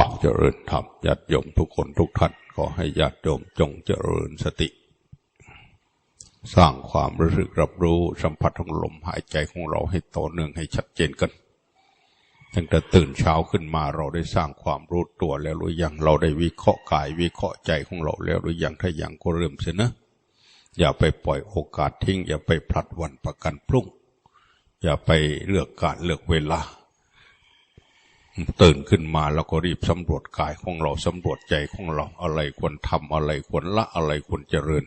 ออกเจริญธรรมญาติโยมทุกคนทุกท่านขอให้ญาติโยมจงเจริญสติ สร้างความรู้สึกรับรู้สัมผัสของลมหายใจของเราให้ต่อเนื่องให้ชัดเจนกันตั้งแต่ตื่นเช้าขึ้นมาเราได้สร้างความรู้ตัวแล้วหรือยังเราได้วิเคราะห์กาย วิเคราะห์ใจของเราแล้วหรือยังถ้ายังก็เริ่มเสียนะอย่าไปปล่อยโอกาสทิ้ง อย่าไปพลัดวันประกันพรุ่ง อย่าไปเลือกการเลือกเวลา ตื่นขึ้นมาแล้วก็รีบสำรวจกายของเราสำรวจใจของเราอะไรควรทำอะไรควรละอะไรควรเจริญ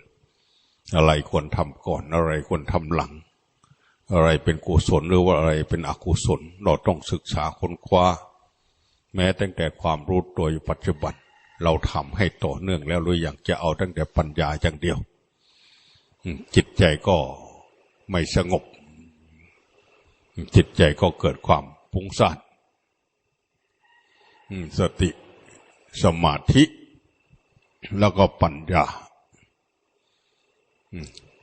อะไรควรทำก่อนอะไรควรทำหลัง อะไรเป็นกุศลหรือว่าอะไรเป็นอกุศล เราต้องศึกษาค้นคว้า แม้ตั้งแต่ความรู้ตัวอยู่ปัจจุบัน เราทำให้ต่อเนื่องแล้วหรืออย่างจะเอาตั้งแต่ปัญญาอย่างเดียว จิตใจก็ไม่สงบ จิตใจก็เกิดความพุ่งซ่น สติสมาธิ แล้วก็ปัญญา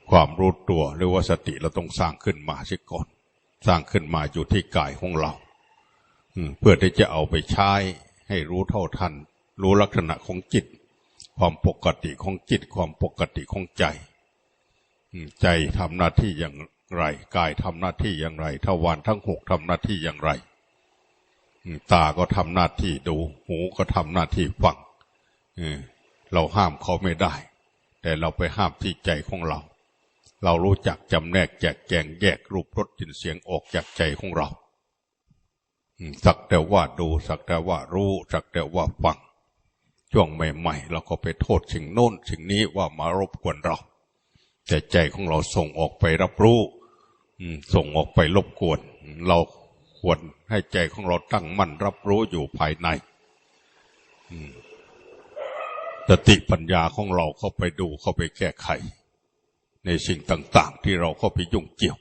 ความรู้ตัวหรือว่าสติเราต้องสร้างขึ้นมาสิก่อน สร้างขึ้นมาอยู่ที่กายของเราเพื่อที่จะเอาไปใช้ให้รู้เท่าทัน รู้ลักษณะของจิต ความปกติของจิต ความปกติของใจ ใจทำหน้าที่อย่างไร กายทำหน้าที่อย่างไรทวารทั้งหกทำหน้าที่อย่างไร ตาก็ทำหน้าที่ดู หูก็ทำหน้าที่ฟังเราห้ามเขาไม่ได้ แต่เราไปห้ามที่ใจของเรา เรารู้จักจำแนกแจกแจงแยกรูปรสกลิ่นเสียงออกจากใจของเราสักแต่ว่าดูสักแต่ว่ารู้สักแต่ว่าฟังช่วงใหม่ๆเราก็ไปโทษสิ่งโน้นสิ่งนี้ว่ามารบกวนเรา แต่ใจของเราส่งออกไปรับรู้ส่งออกไปรบกวน เรา ควรให้ใจของเราตั้งมั่นรับรู้อยู่ภายในสติปัญญาของเราเข้าไปดูเข้าไปแก้ไข ในสิ่งต่าง ๆ ที่เราเข้าไปยุ่งเกี่ยว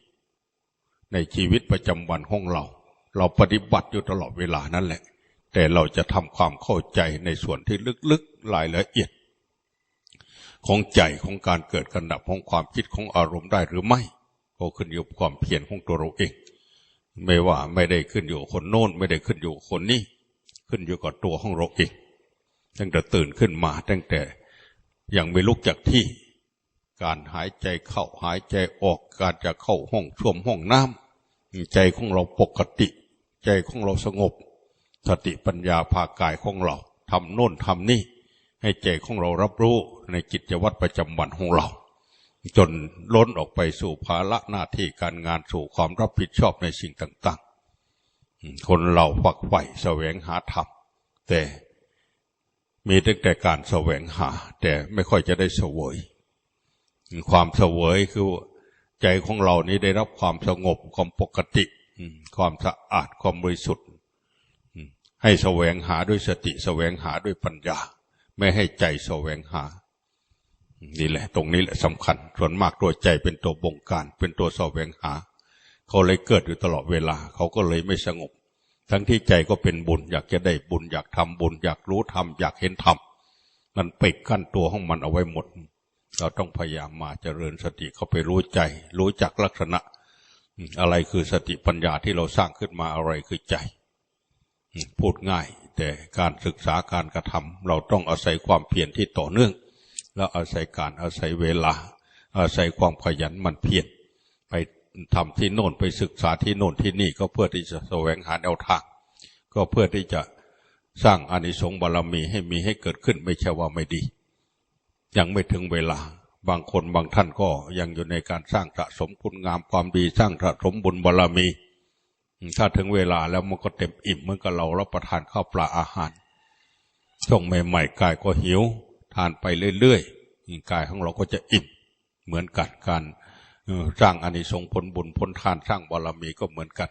ในชีวิตประจำวันของเรา เราปฏิบัติอยู่ตลอดเวลานั่นแหละ แต่เราจะทำความเข้าใจในส่วนที่ลึกๆรายละเอียด ของใจของการเกิดกันดับของความคิดของอารมณ์ได้หรือไม่ก็ขึ้นอยู่กับความเพียรของตัวเราเอง ไม่ว่าไม่ได้ขึ้นอยู่คนโน้น ไม่ได้ขึ้นอยู่คนนี้ ขึ้นอยู่กับตัวของเราเองตั้งแต่ตื่นขึ้นมาตั้งแต่ยังไม่ลุกจากที่ การหายใจเข้าหายใจออกการจะเข้าห้องช่วมห้องน้ำใจของเราปกติ ใจของเราสงบ สติปัญญาภากายของเราทำโน่นทำนี่ ให้ใจของเรารับรู้ในกิจวัตรประจำวันของเรา จนล้นออกไปสู่ภาระหน้าที่การงานสู่ความรับผิดชอบในสิ่งต่างๆ คนเราฝักใฝ่แสวงหาธรรมแต่มีตั้งแต่การแสวงหา แต่ไม่ค่อยจะได้เสวย ความเสวยคือใจของเรานี้ได้รับความสงบความปกติ ความสะอาดความบริสุทธิ์ให้แสวงหาด้วยสติแสวงหาด้วยปัญญา ไม่ให้ใจแสวงหา นี่แหละ ตรงนี้แหละสำคัญ ส่วนมากตัวใจเป็นตัวบงการ เป็นตัวสอบแวงหา เขาเลยเกิดอยู่ตลอดเวลา เขาก็เลยไม่สงบ ทั้งที่ใจก็เป็นบุญ อยากจะได้บุญ อยากทำบุญ อยากรู้ธรรมอยากเห็นธรรมมันปิดกั้นตัวของมันเอาไว้หมด เราต้องพยายามมาเจริญสติเขาไปรู้ใจ รู้จักลักษณะ อะไรคือสติปัญญาที่เราสร้างขึ้นมาอะไรคือใจ พูดง่าย แต่การศึกษาการกระทำเราต้องอาศัยความเพียรที่ต่อเนื่อง แล้วอาศัยการอาศัยเวลา อาศัยความขยันมันเพียรไปทำที่โน่นไปศึกษาที่โน่นที่นี่ก็เพื่อที่จะแสวงหาแนวทาง ก็เพื่อที่จะสร้างอานิสงส์บารมีให้มีให้เกิดขึ้นไม่ใช่ว่าไม่ดี ยังไม่ถึงเวลาบางคนบางท่านก็ยังอยู่ในการสร้างสะสมคุณงามความดีสร้างสะสมบุญบารมี ถ้าถึงเวลาแล้วมันก็เต็มอิ่มเหมือนกับเรารับประทานข้าวปลาอาหารช่วงใหม่ๆกายก็หิว ทานไปเรื่อยๆ กายของเราก็จะอิ่มเหมือนกันการสร้างอานิสงส์ผลบุญผลทานสร้างบารมีก็เหมือนกัน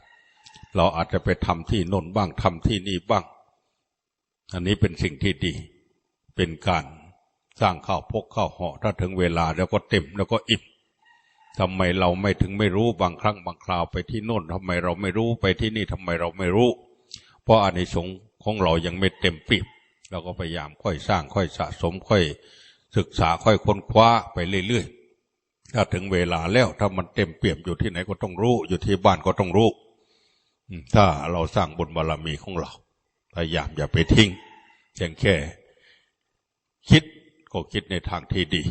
เราอาจจะไปทำที่โน่นบ้างทำที่นี่บ้าง อันนี้เป็นสิ่งที่ดี เป็นการสร้างข้าวพกข้าวห่อถ้าถึงเวลาแล้วก็เต็มแล้วก็อิ่มทำไมเราไม่ถึงไม่รู้บางครั้งบางคราวไปที่โน่นทำไมเราไม่รู้ไปที่นี่ทำไมเราไม่รู้ เพราะอานิสงส์ของเรายังไม่เต็มปีบเราก็พยายามค่อยสร้างค่อยสะสมค่อย ศึกษาค่อยค้นคว้าไปเรื่อยๆ ถ้าถึงเวลาแล้วถ้ามันเต็มเปี่ยมอยู่ที่ไหนก็ต้องรู้ อยู่ที่บ้านก็ต้องรู้ถ้าเราสร้างบุญบารรมีของเราพยายามอย่าไปทิ้งเพียงแค่ คิดก็คิดในทางที่ดี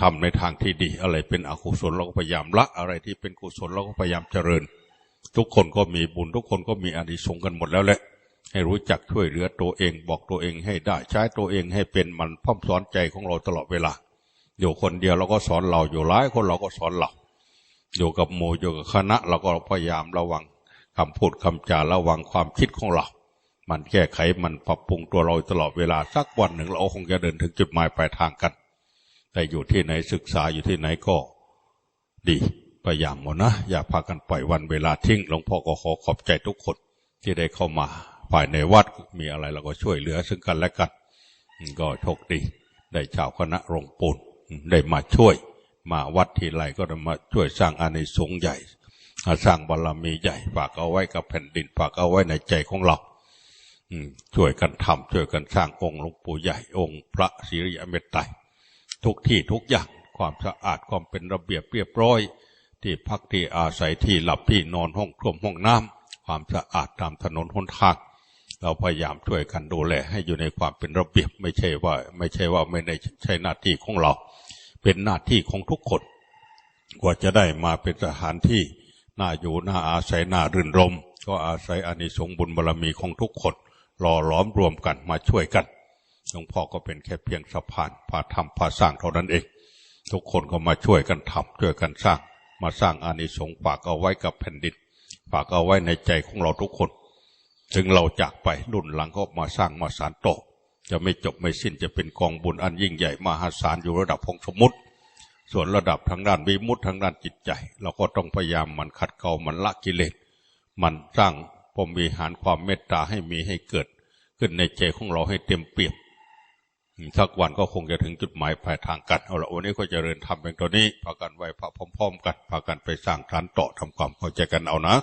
ทำในทางที่ดี อะไรเป็นอกุศลเราก็พยายามละอะไรที่เป็นกุศลเราก็พยายามเจริญ ทุกคนก็มีบุญทุกคนก็มีอานิสงส์กันหมดแล้วแหละ ให้รู้จักช่วยเหลือตัวเองบอกตัวเองให้ได้ใช้ตัวเองให้เป็นมันพ่อมสอนใจของเราตลอดเวลา อยู่คนเดียวเราก็สอนเราอยู่หลายคนเราก็สอนเรา อยู่กับหมู่อยู่กับคณะ เราก็พยายามระวังคำพูดคำจาระวังความคิดของเรา มันแก้ไขมันปรับปรุงตัวเราตลอดเวลาสักวันหนึ่งเราคงจะเดินถึงจุดหมายปลายทางกัน แต่อยู่ที่ไหนศึกษาอยู่ที่ไหนก็ ดีพยายามหมดนะ อย่าพากันปล่อยวันเวลาทิ้งหลวงพ่อก็ขอขอบใจทุกคนที่ได้เข้ามา ภายในวัดมีอะไรเราก็ช่วยเหลือซึ่งกันและกันก็โชคดีได้ชาวคณะรงปูนได้มาช่วย มาวัดทีไรก็ได้มาช่วยสร้างอานิสงส์ใหญ่สร้างบารรมีใหญ่ฝากเอาไว้กับแผ่นดินฝากเอาไว้ในใจของเราช่วยกันทำช่วยกันสร้างองค์หลวงปู่ใหญ่องค์พระศรีริยเมตไตรทุกที่ทุกอย่างความสะอาดความเป็นระเบียบเรียบร้อย ที่พักที่อาศัยที่หลับที่นอนห้องครัวห้องน้ำความสะอาดตามถนนหนทาง เราพยายามช่วยกันดูแลให้อยู่ในความเป็นระเบียบไม่ใช่ว่า ไม่ใช่ว่าไม่ได้ใช่หน้าที่ของเรา เป็นหน้าที่ของทุกคน กว่าจะได้มาเป็นสถานที่น่าอยู่น่าอาศัยน่ารื่นรม ก็อาศัยอานิสงส์บุญบารรมีของทุกคนหล่อล้อมรวมกันมาช่วยกันหลวงพ่อก็เป็นแค่เพียงสะพานพาทำพาสร้างเท่านั้นเอง ทุกคนก็มาช่วยกันทำช่วยกันสร้าง มาสร้างอานิสงส์ฝากเอาไว้กับแผ่นดินฝากเอาไว้ในใจของเราทุกคน ถึงเราจากไปรุ่นหลังก็มาสร้างมาสารโตจะไม่จบไม่สิ้นจะเป็นกองบุญอันยิ่งใหญ่มหาศาลอยู่ระดับพงสมุติ ส่วนระดับทางด้านวิมุตทางด้านจิตใจ เราก็ต้องพยายามมันขัดเกลามันละกิเลสมันสร้างพรมวิหารความเมตตาให้มีให้เกิด ขึ้นในใจของเราให้เต็มเปี่ยมสักวันก็คงจะถึงจุดหมายปลายทางกันเอาละวันนี้ก็จะเริญทำเป็นตัวนี้พากันไหวพระพร้อม ๆ กันพากันไปสร้างฐานต่อทำความเข้าใจกันเอานะ